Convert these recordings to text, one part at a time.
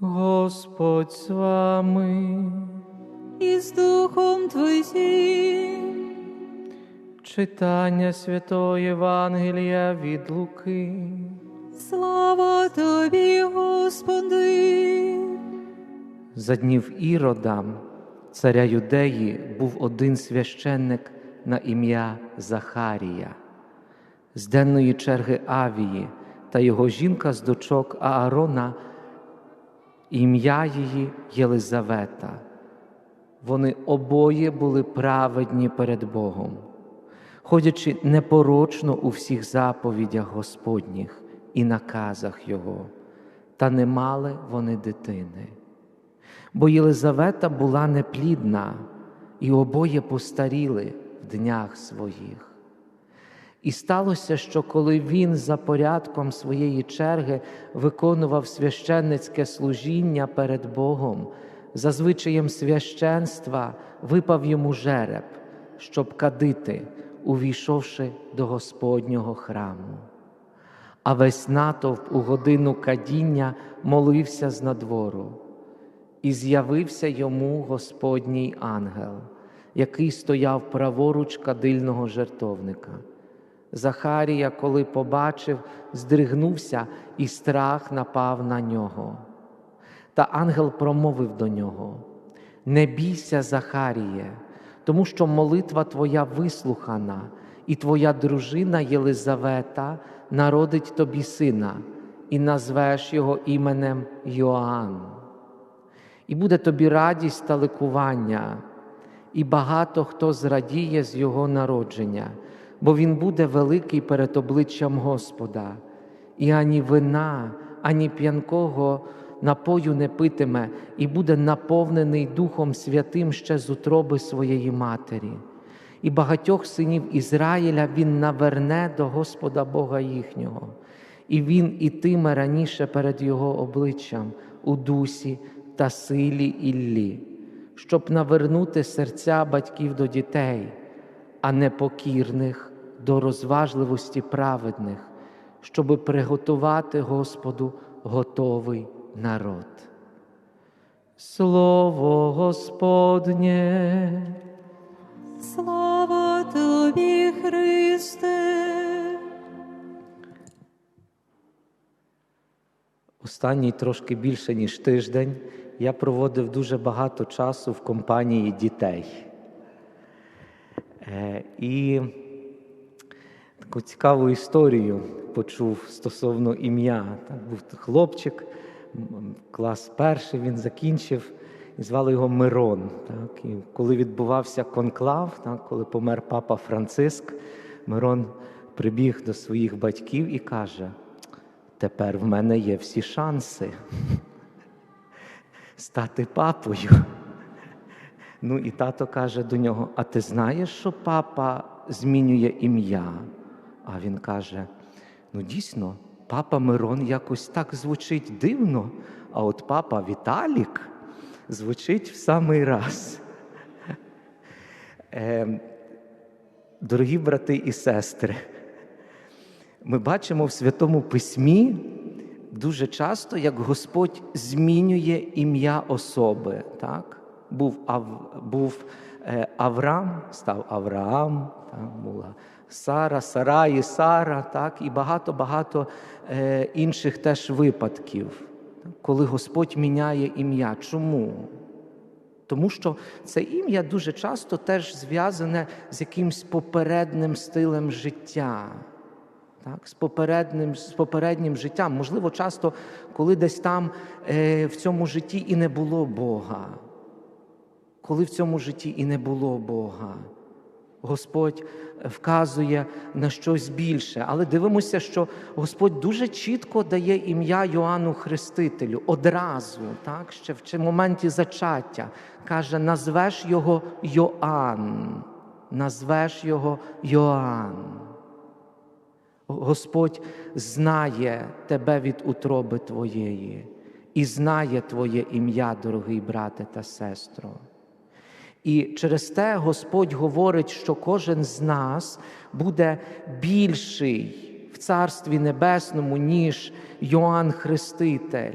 Господь з вами, і з Духом Твоїм. читання Святої Євангелія від Луки. Слава Тобі, Господи! За днів Ірода, царя Юдеї, був один священник на ім'я Захарія, з денної черги Авії та його жінка з дочок Аарона, ім'я її Єлизавета. Вони обоє були праведні перед Богом, ходячи непорочно у всіх заповідях Господніх і наказах Його, та не мали вони дитини. Бо Єлизавета була неплідна, і обоє постаріли в днях своїх. І сталося, що коли він за порядком своєї черги виконував священницьке служіння перед Богом, за звичаєм священства випав йому жереб, щоб кадити, увійшовши до Господнього храму. А весь натовп у годину кадіння молився з надвору. І з'явився йому Господній ангел, який стояв праворуч кадильного жертовника. Захарія, коли побачив, здригнувся, і страх напав на нього. Та ангел промовив до нього: Не бійся, Захаріє, тому що молитва твоя вислухана, і твоя дружина Єлизавета народить тобі сина, і назвеш його іменем Йоанн. І буде тобі радість та ликування, і багато хто зрадіє з його народження, бо він буде великий перед обличчям Господа, і ані вина, ані п'янкого напою не питиме, і буде наповнений Духом Святим ще з утроби своєї матері. І багатьох синів Ізраїля він наверне до Господа Бога їхнього, і він ітиме раніше перед Його обличчям у дусі та силі Іллі, щоб навернути серця батьків до дітей, а непокірних до розважливості праведних, щоби приготувати Господу готовий народ. Слово Господнє. Слава Тобі, Христе! Останній трошки більше, ніж тиждень, я проводив дуже багато часу в компанії дітей. Е, І таку цікаву історію почув стосовно ім'я. Був хлопчик, клас перший він закінчив, і звали його Мирон. Так, і коли відбувався конклав, так, коли помер папа Франциск, Мирон прибіг до своїх батьків і каже: Тепер в мене є всі шанси стати папою. Ну і тато каже до нього: А ти знаєш, що папа змінює ім'я? А він каже: Ну, дійсно, папа Мирон якось так звучить дивно, а от папа Віталік звучить в самий раз. Е, дорогі брати і сестри, ми бачимо в Святому Письмі дуже часто, як Господь змінює ім'я особи. Так? Був, Ав, був е, Авраам, став Авраам, так? була Сара, Сараї, Сара, так? і багато-багато е, інших теж випадків, коли Господь міняє ім'я. Чому? Тому що це ім'я дуже часто теж зв'язане з якимсь попереднім стилем життя, так? з, попереднім, з попереднім життям. Можливо, часто, коли десь там е, в цьому житті і не було Бога, коли в цьому житті і не було Бога. Господь вказує на щось більше, але дивимося, що Господь дуже чітко дає ім'я Йоанну Хрестителю одразу, так, ще в моменті зачаття. Каже: назвеш його Йоанн, назвеш його Йоанн. Господь знає тебе від утроби твоєї і знає твоє ім'я, дорогий брате та сестро. І через те Господь говорить, що кожен з нас буде більший в Царстві Небесному, ніж Йоанн Хреститель.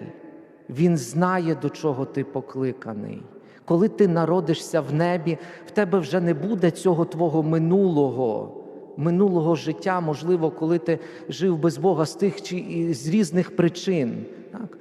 Він знає, до чого ти покликаний. Коли ти народишся в небі, в тебе вже не буде цього твого минулого, минулого життя, можливо, коли ти жив без Бога з тих чи з різних причин. Так?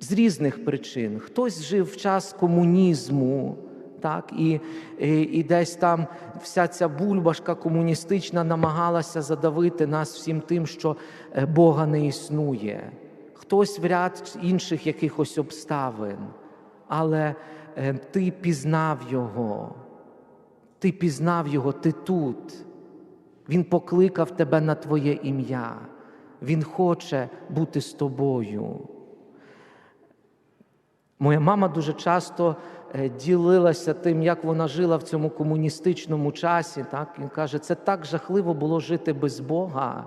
З різних причин. Хтось жив в час комунізму, так, і, і, і десь там вся ця бульбашка комуністична намагалася задавити нас всім тим, що е, Бога не існує. Хтось в ряд інших якихось обставин, але е, ти пізнав Його, ти пізнав Його, ти тут. Він покликав тебе на Твоє ім'я. Він хоче бути з тобою. Моя мама дуже часто е, ділилася тим, як вона жила в цьому комуністичному часі. Так? І каже, це так жахливо було жити без Бога,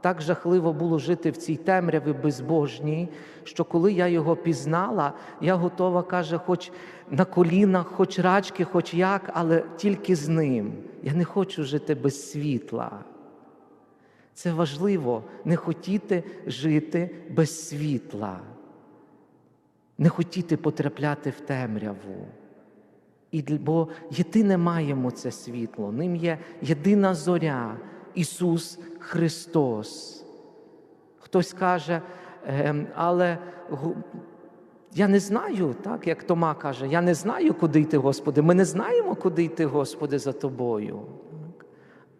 так жахливо було жити в цій темряві безбожній, що коли я його пізнала, я готова, каже, хоч на колінах, хоч рачки, хоч як, але тільки з ним. Я не хочу жити без світла. Це важливо не хотіти жити без світла не хотіти потрапляти в темряву. І, бо єдине маємо це світло, ним є єдина зоря Ісус Христос. Хтось каже, «Ем, але я не знаю, так, як Тома каже, я не знаю, куди йти, Господи. Ми не знаємо, куди йти, Господи, за тобою.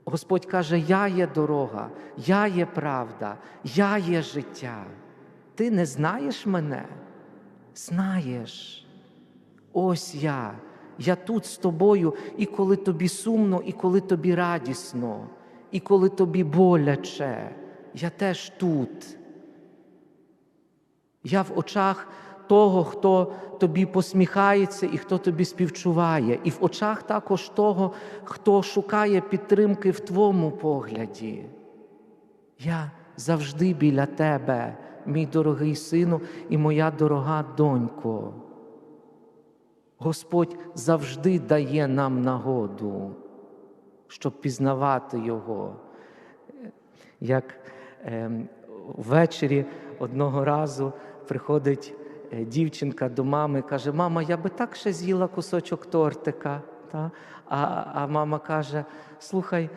Господь каже, я є дорога, я є правда, я є життя. Ти не знаєш мене? Знаєш, ось я, я тут з тобою, і коли тобі сумно, і коли тобі радісно, і коли тобі боляче, я теж тут. Я в очах того, хто тобі посміхається і хто тобі співчуває, і в очах також того, хто шукає підтримки в твоєму погляді. Я завжди біля тебе, мій дорогий сину і моя дорога донько. Господь завжди дає нам нагоду, щоб пізнавати Його. Як ем, ввечері одного разу приходить е, дівчинка до мами і каже: Мама, я би так ще з'їла кусочок тортика. Та? А, а мама каже: Слухай,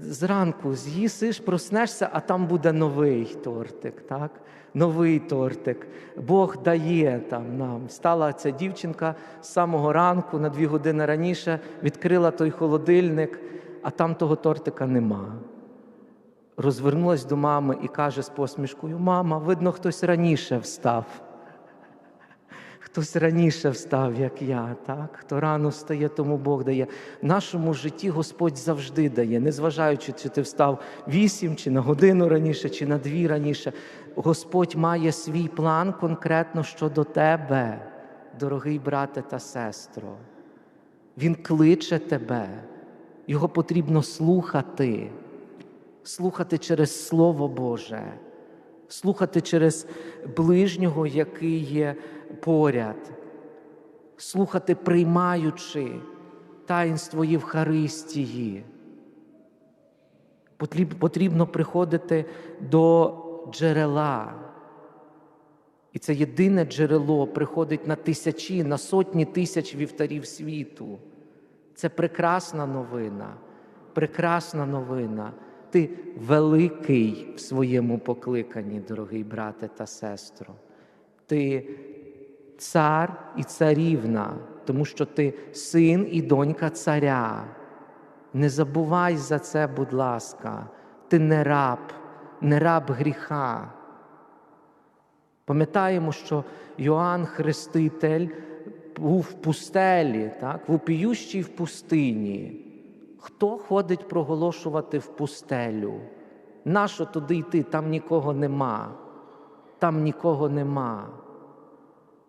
зранку з'їсиш, проснешся, а там буде новий тортик. Так? Новий тортик. Бог дає там нам. Стала ця дівчинка з самого ранку на дві години раніше, відкрила той холодильник, а там того тортика нема розвернулась до мами і каже з посмішкою: Мама, видно, хтось раніше встав. Хтось раніше встав, як я, так? Хто рано встає, тому Бог дає. В нашому житті Господь завжди дає, незважаючи, чи ти встав вісім, чи на годину раніше, чи на дві раніше. Господь має свій план конкретно щодо тебе, дорогий брате та сестро. Він кличе тебе, його потрібно слухати слухати через Слово Боже, слухати через ближнього, який є поряд, слухати, приймаючи таїнство Євхаристії. Потрібно приходити до джерела. І це єдине джерело приходить на тисячі, на сотні тисяч вівтарів світу. Це прекрасна новина, прекрасна новина. Ти великий в своєму покликанні, дорогий брате та сестро. Ти цар і царівна, тому що ти син і донька царя. Не забувай за це, будь ласка, ти не раб, не раб гріха. Пам'ятаємо, що Йоанн Хреститель був в пустелі, так? вопіющий в пустині. Хто ходить проголошувати в пустелю? Нащо туди йти? Там нікого нема. Там нікого нема.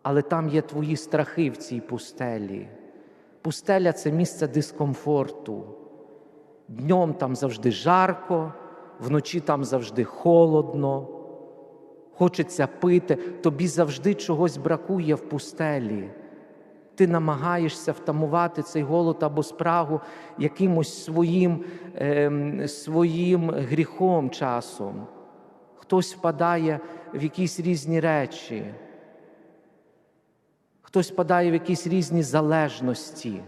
Але там є твої страхи в цій пустелі. Пустеля це місце дискомфорту. Днем там завжди жарко, вночі там завжди холодно. Хочеться пити, тобі завжди чогось бракує в пустелі. Ти намагаєшся втамувати цей голод або спрагу якимось своїм, ем, своїм гріхом часом. Хтось впадає в якісь різні речі. Хтось впадає в якісь різні залежності.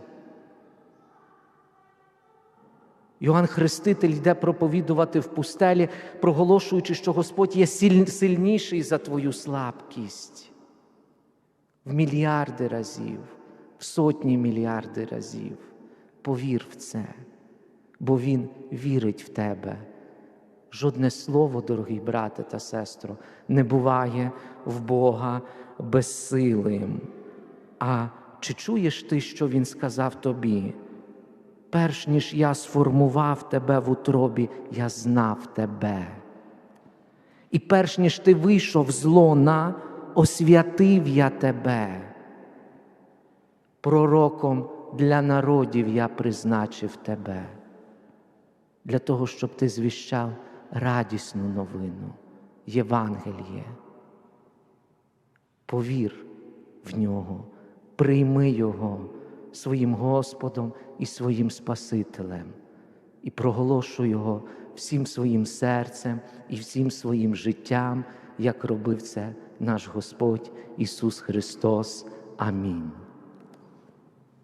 Йоанн Хреститель йде проповідувати в пустелі, проголошуючи, що Господь є сильніший за твою слабкість в мільярди разів, в сотні мільярди разів. Повір в це, бо Він вірить в тебе. Жодне слово, дорогий брате та сестро, не буває в Бога безсилим. А чи чуєш ти, що Він сказав тобі? Перш ніж я сформував тебе в утробі, я знав тебе. І перш ніж ти вийшов з лона, освятив я тебе. Пророком для народів я призначив тебе, для того, щоб ти звіщав радісну новину, Євангеліє. Повір в нього, прийми Його своїм Господом і своїм Спасителем, і проголошуй Його всім своїм серцем і всім своїм життям, як робив це наш Господь Ісус Христос. Амінь.